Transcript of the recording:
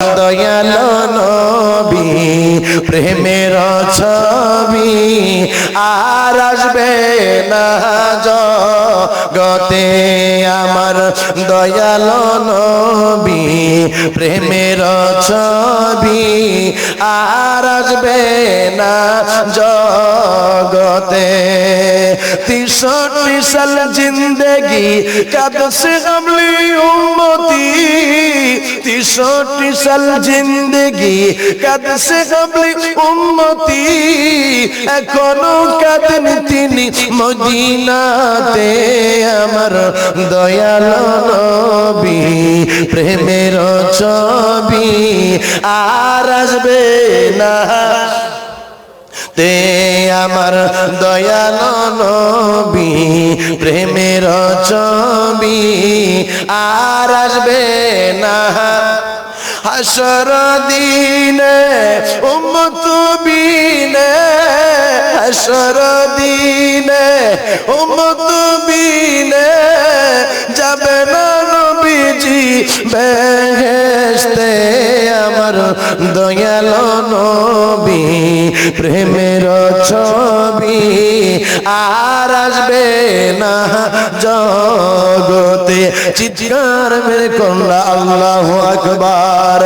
দয়াল নবী, প্রেমের ছবি আর আসবে না জগতে। আমার দয়াল নবী, প্রেমের ছবি আর আসবে না জগতে। তিরষট্টি সাল জিন্দগি কাদসে আমলি উম্মতি। তিরষট্টি সাল জিন্দগি কাদসে আমলি উম্মতি। এখনও কাঁদেন তিনি মদিনাতে আমার দয়াল নবী, প্রেমের ছবি। আর আসবে না। তে আমার দয়াল নবী, প্রেমের ছবি আর আসবে না। হাসর দিনে, উম্মত বিনে, হাসর দিনে, উম্মত বিনে যাবে না নবীজি বেহেশতে। আমার দয়াল নবী প্রেমের ছবি আর আসবে না জগতে। চিৎকার মেরে কন্যা আল্লাহ আকবার।